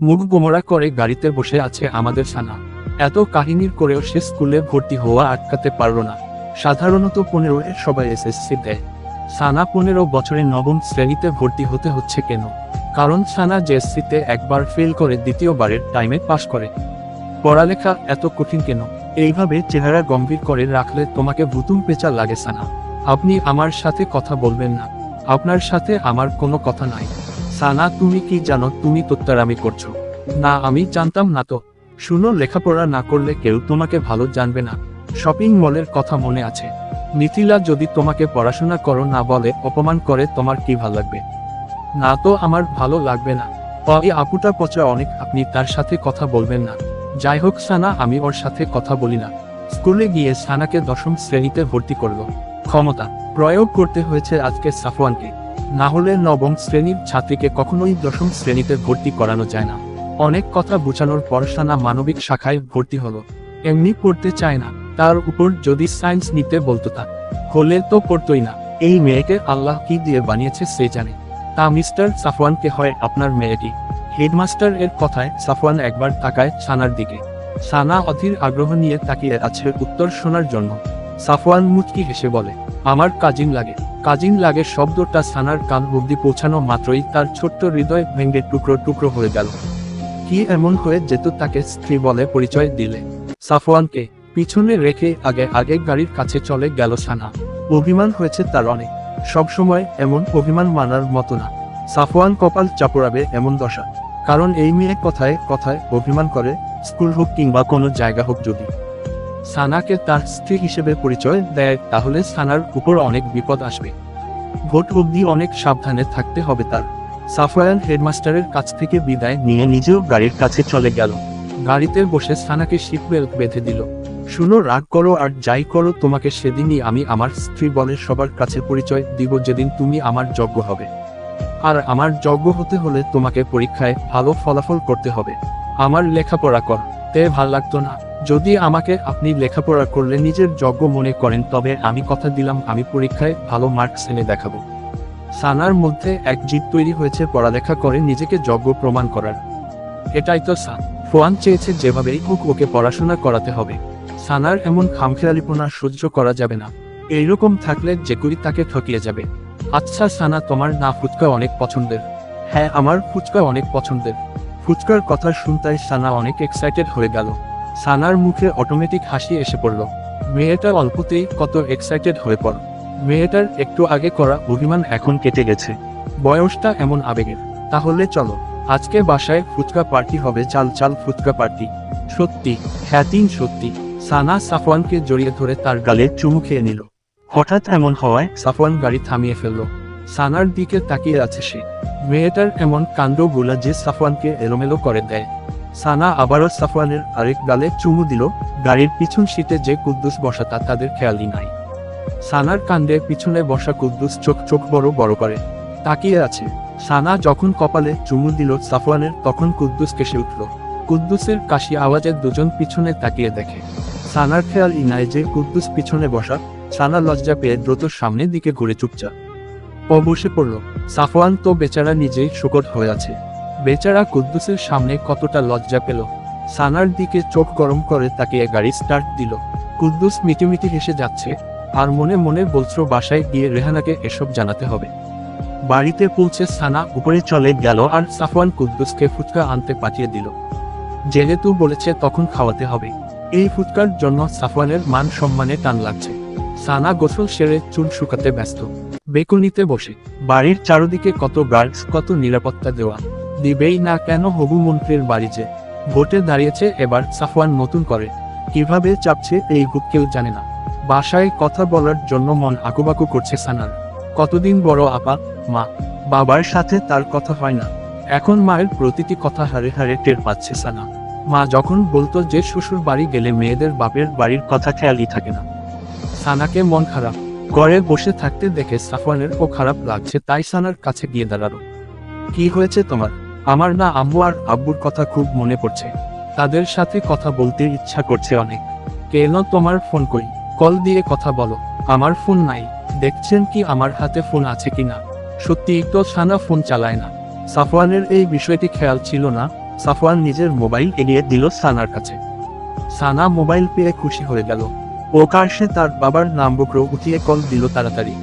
মুখ গোমরা করে গাড়িতে বসে আছে আমাদের সানা। এত কাহিনীর করেও সে স্কুলে ভর্তি হওয়া আটকাতে পারল না। সাধারণত পনেরো এর সবাই এসএসসি দেয়। সানা পনেরো বছরে নবম শ্রেণীতে ভর্তি হতে হচ্ছে কেন? কারণ সানা জেএসসিতে একবার ফেল করে দ্বিতীয়বারের টাইমে পাশ করে। পড়ালেখা এত কঠিন কেন? এইভাবে চেহারা গম্ভীর করে রাখলে তোমাকে ভুতুম পেঁচা লাগে সানা। আপনি আমার সাথে কথা বলবেন না। আপনার সাথে আমার কোনো কথা নাই। সানা, তুমি কি জানো, তুমি তোত্তারামি করছ? না, আমি জানতাম না তো। শুনো, লেখাপড়া না করলে কেউ তোমাকে ভালো জানবে না। শপিং মলের কথা মনে আছে। মিথিলা, যদি তোমাকে পড়াশোনা করো না বলে অপমান করে, তোমার কি ভালো লাগবে? না তো, আমার ভালো লাগবে না। এই আপুটা পচা অনেক, আপনি তার সাথে কথা বলবেন না। যাই হোক সানা, আমি ওর সাথে কথা বলি না। স্কুলে গিয়ে সানাকে দশম শ্রেণীতে ভর্তি করল। ক্ষমতা, প্রয়োগ করতে হয়েছে আজকে সাফওয়ানকে। না হলে নবম শ্রেণির ছাত্রীকে কখনোই দশম শ্রেণীতে ভর্তি করানো যায় না। অনেক কথা বোঝানোর পর সানা মানবিক শাখায় ভর্তি হলো। এমনি পড়তে চায় না, তার উপর যদি সায়েন্স নিতে বলতো তা। হলে তো পড়তোই না। এই মেয়েকে আল্লাহ কি দিয়ে বানিয়েছে সে জানে। তা মিস্টার সাফওয়ানকে হয় আপনার মেয়েটি। হেডমাস্টার এর কথায় সাফওয়ান একবার তাকায় সানার দিকে। সানা অধীর আগ্রহ নিয়ে তাকিয়ে আছে উত্তর শোনার জন্য। সাফওয়ান মুচকি হেসে বলে, আমার কাজিন লাগে। কাজিন লাগে শব্দটা সানার কান অব্দি পৌঁছানো মাত্রই তার ছোট্ট হৃদয় ভেঙে টুকরো টুকরো হয়ে গেল। কি এমন হয়ে যেত তাকে স্ত্রী বলে পরিচয় দিলে? সাফওয়ানকে পিছনে রেখে আগে আগে গাড়ির কাছে চলে গেল সানা। অভিমান হয়েছে তার অনেক। সবসময় এমন অভিমান মানার মতো না। সাফওয়ান কপাল চাপড়াবে এমন দশা। কারণ এই মেয়ে কথায় কথায় অভিমান করে, স্কুল হোক কিংবা কোনো জায়গা হোক যদি। সানাকে তার স্ত্রী হিসেবে পরিচয় দেয়, তাহলে সানার উপর অনেক বিপদ আসবে। ভোট অবধি অনেক সাবধানে থাকতে হবে তার। সাফওয়ান হেডমাস্টারের কাছ থেকে বিদায় নিয়ে নিজেও গাড়ির কাছে চলে গেল। গাড়িতে বসে সানাকে সিট বেল্ট বেঁধে দিল। শুনো, রাগ করো আর যাই করো, তোমাকে সেদিনই আমি আমার স্ত্রী বলে সবার কাছে পরিচয় দিব যেদিন তুমি আমার যোগ্য হবে। আর আমার যোগ্য হতে হলে তোমাকে পরীক্ষায় ভালো ফলাফল করতে হবে। আমার লেখাপড়া কর। তে ভালো লাগতো না। যদি আমাকে আপনি লেখাপড়া করলে নিজের যোগ্য মনে করেন, তবে আমি কথা দিলাম, আমি পরীক্ষায় ভালো মার্কস এনে দেখাবো। সানার মধ্যে এক জিদ তৈরি হয়েছে, পড়ালেখা করে নিজেকে যোগ্য প্রমাণ করার। এটাই তো সান। ফোয়ান চেয়েছে যেভাবেই হোক ওকে পড়াশোনা করাতে হবে। সানার এমন খামখেয়ালিপনা সহ্য করা যাবে না। এইরকম থাকলে যে করি তাকে ঠকিয়ে যাবে। আচ্ছা সানা, তোমার না ফুচকা অনেক পছন্দের। হ্যাঁ আমার ফুচকা অনেক পছন্দের। ফুচকার কথা শুনতাই সানা অনেক এক্সাইটেড হয়ে গেল। সানার মুখে অটোমেটিক হাসি এসে পড়ল। মেয়েটা অল্পতেই কত এক্সাইটেড হয়ে পড় মেয়েটার একটু আগে করা অভিমান এখন কেটে গেছে। বয়সটা এমন আবেগের। তাহলে চলো, আজকে বাসায় ফুচকা পার্টি হবে, চাল চাল ফুচকা পার্টি। সত্যি হ্যাঁ তিন সত্যি। সানা সাফওয়ানকে জড়িয়ে ধরে তার গালে চুমু খেয়ে নিল। হঠাৎ এমন হওয়ায় সাফওয়ান গাড়ি থামিয়ে ফেলল। সানার দিকে তাকিয়ে আছে সে। মেয়েটার এমন কাণ্ডগুলা যে সাফওয়ানকে এলোমেলো করে দেয়। সানা আবারও সাফওয়ানের আরেক গালে চুমু দিল, গাড়ির পিছন সিটে যে কুদ্দুস বসা তা তাদের খেয়ালই নাই। সানার কাণ্ডে পিছনে বসা কুদ্দুস চোখ চোখ বড় বড় করে। তাকিয়ে আছে। সানা যখন কপালে চুমু দিল সাফওয়ানের, তখন কুদ্দুস কেসে উঠল। কুদ্দুসের কাশি আওয়াজে দুজন পিছনে তাকিয়ে দেখে। সানার খেয়াল ইনায় যে কুদ্দুস পিছনে বসা। সানা লজ্জা পেয়ে দ্রুত সামনের দিকে ঘুরে চুপচাপ। বসে পড়ল। সাফওয়ান তো বেচারা নিজেই শুকট হয়ে আছে। বেচারা কুদ্দুসের সামনে কতটা লজ্জা পেল। সানার দিকে চোখ গরম করে তাকে গাড়ি স্টার্ট দিল। কুদ্দুস মিটিমিটি হেসে যাচ্ছে, আর মনে মনে বলছো বাসায় গিয়ে রেহানাকে এসব জানাতে হবে। বাড়িতে পৌঁছে সানা উপরে চলে গেল আর সাফওয়ান কুদ্দুসকে ফুচকা আনতে পাঠিয়ে দিল। যেহেতু বলেছে তখন খাওয়াতে হবে। এই ফুচকার জন্য সাফওয়ানের মান সম্মানে টান লাগছে। সানা গোসল সেরে চুল শুকাতে ব্যস্ত। বেকুনিতে বসে। বাড়ির চারদিকে কত গার্ডস, কত নিরাপত্তা দেওয়া। দিবেই না কেন হবু মন্ত্রীর বাড়ি যে। ভোটে দাঁড়িয়েছে এবার সাফওয়ান নতুন করে। কীভাবে চাপছে এই হুক কেউ জানে না। বাসায় কথা বলার জন্য মন আকুবাকু করছে সানার কতদিন বড় আপা, মা, বাবার সাথে তার কথা হয় না। এখন মায়ের প্রতিটি কথা হারে হারে টের পাচ্ছে সানা। মা যখন বলতো যে শ্বশুর বাড়ি গেলে মেয়েদের বাপের বাড়ির কথা খেয়ালই থাকে না। সানাকে মন খারাপ। ঘরে বসে থাকতে দেখে সাফওয়ানের ও খারাপ লাগছে, তাই সানার কাছে গিয়ে দাঁড়াল। কি হয়েছে তোমার? আমার না আম্মু আর আব্বুর কথা খুব মনে পড়ছে। তাদের সাথে কথা বলতে ইচ্ছা করছে অনেক। কেন তোমার ফোন করি? কল দিয়ে কথা বলো। আমার ফোন নাই। দেখছেন কি আমার হাতে ফোন আছে কিনা সত্যি তো সানা ফোন চালায় না। সাফওয়ানের এই বিষয়টি খেয়াল ছিল না। সাফওয়ান নিজের মোবাইল এগিয়ে দিল সানার কাছে। সানা মোবাইল পেয়ে খুশি হয়ে গেল। কার্সে তার বাবার নাম্বর উঠিয়ে কল দিল তাড়াতাড়ি।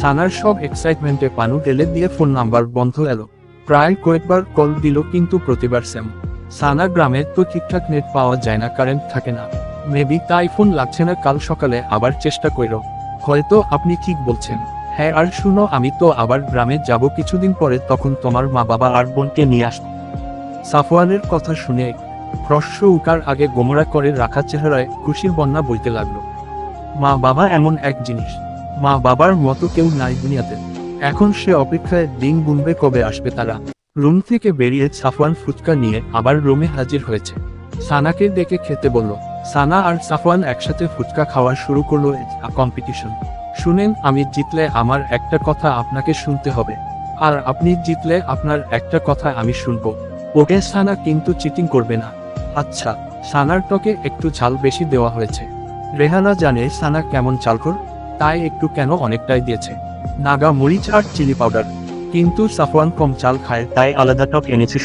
সানার সব এক্সাইটমেন্টে পানু ঢেলে দিয়ে ফোন নাম্বার বন্ধ এলো। প্রায় কয়েকবার কল দিল কিন্তু প্রতিবার সেম সানা গ্রামে তো ঠিকঠাক নেট পাওয়া যায় না কারেন্ট থাকে না। মেবি তাই ফোন লাগছে না, কাল সকালে আবার চেষ্টা কইর। হয়তো আপনি ঠিক বলছেন। হ্যাঁ আর শুনো, আমি তো আবার গ্রামে যাব কিছুদিন পরে তখন তোমার মা বাবা আর বোনকে নিয়ে আসব সাফওয়ানের কথা শুনে হ্রস্ব উকার আগে গোমরা করে রাখা চেহারায় খুশির বন্যা বইতে লাগল। মা বাবা এমন এক জিনিস। মা বাবার মতো কেউ নাই দুনিয়াতে। এখন সে অপেক্ষায় দিন গুনবে কবে আসবে তারা। রুম থেকে বেরিয়ে সাফওয়ান ফুচকা নিয়ে আবার রুমে হাজির হয়েছে। সানাকে ডেকে খেতে বলল, সানা আর সাফওয়ান একসাথে ফুচকা খাওয়া শুরু করল কম্পিটিশন শুনেন, আমি জিতলে আমার একটা কথা আপনাকে শুনতে হবে। আর আপনি জিতলে আপনার একটা কথা আমি শুনব। ওকে সানা কিন্তু চিটিং করবে না। আচ্ছা সানার টকে একটু ঝাল বেশি দেওয়া হয়েছে। রেহানা জানে সানা কেমন চালকর তাই একটু কেন অনেকটাই দিয়েছে। নাগা মরিচ আর চিলি পাউডার। কিন্তু সাফওয়ান কম চাল খায়, তাই আলাদা টক এনেছে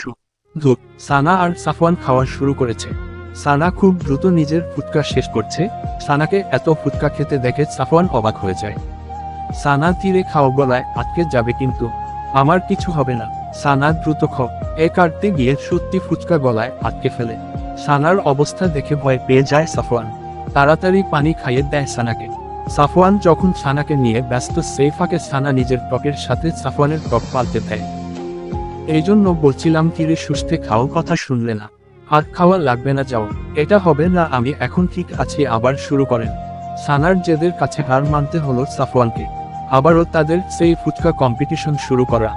ধুর, সানা আর সাফওয়ান খাওয়া শুরু করেছে। সানা খুব দ্রুত নিজের ফুটকা শেষ করছে। সানাকে এত ফুটকা খেতে দেখে সাফওয়ান অবাক হয়ে যায়। সানা তীরে খাওয়া গলায় আটকে যাবে কিন্তু, আমার কিছু হবে না। সানা, দ্রুত খ এ কাটতে গিয়ে সত্যি ফুচকা গলায় আটকে ফেলে। সানার অবস্থা দেখে ভয় পেয়ে যায় সাফওয়ান। তাড়াতাড়ি পানি খাইয়ে দেয় সানাকে। সাফওয়ান যখন সানাকে নিয়ে ব্যস্ত সেই ফাঁকে সানা নিজের টকের সাথে সাফওয়ানের টক পাল্টে দেয়। এই জন্য বলছিলাম তীরে সুস্থে খাও, কথা শুনলে না। আর খাওয়া লাগবে না, যাও। এটা হবে না, আমি এখন ঠিক আছি, আবার শুরু করেন। সানার জেদের কাছে হার মানতে হলো সাফওয়ানকে। আবারও তাদের সেই ফুচকা কম্পিটিশন শুরু করা।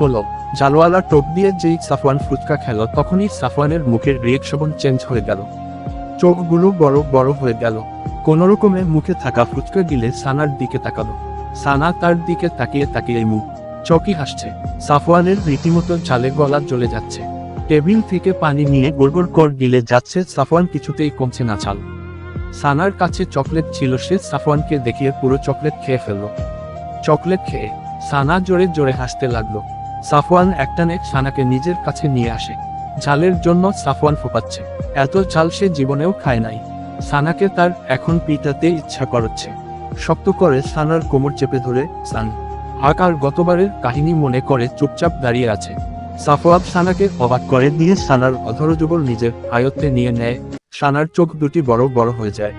হলো জালওয়ালা টোপ দিয়ে যেই সাফওয়ান ফুচকা খেল, তখনই সাফওয়ানের মুখের রিয়েকশন চেঞ্জ হয়ে গেল। চোখগুলো বড় বড় হয়ে গেল। কোন রকমে মুখে থাকা ফুচকা গিলে সানার দিকে তাকালো। সানা তার দিকে তাকিয়ে তাকিয়ে মুখ চকি হাসছে। সাফওয়ানের রীতিমতো চালে গলা জ্বলে যাচ্ছে। টেবিল থেকে পানি নিয়ে গোড়গোড় কর গিলে যাচ্ছে সাফওয়ান কিছুতেই কমছে না চাল সানার কাছে চকলেট ছিল সে সাফওয়ানকে দেখিয়ে পুরো চকলেট খেয়ে ফেলল। চকলেট খেয়ে সানা জোরে জোরে হাসতে লাগল। সাফওয়ান একটানে সানাকে নিজের কাছে নিয়ে আসে। ঝালের জন্য সাফওয়ান ফোপাচ্ছে। এত ঝাল সে জীবনেও খায় নাই। সানাকে তার এখন পিটাতে ইচ্ছা করছে। শক্ত করে সানার কোমর চেপে ধরে সান। আকার গতবারের কাহিনী মনে করে চুপচাপ দাঁড়িয়ে আছে। সাফওয়াব সানাকে অবাক করে দিয়ে সানার অধর যুবল নিজের আয়ত্তে নিয়ে নেয়। সানার চোখ দুটি বড় বড় হয়ে যায়।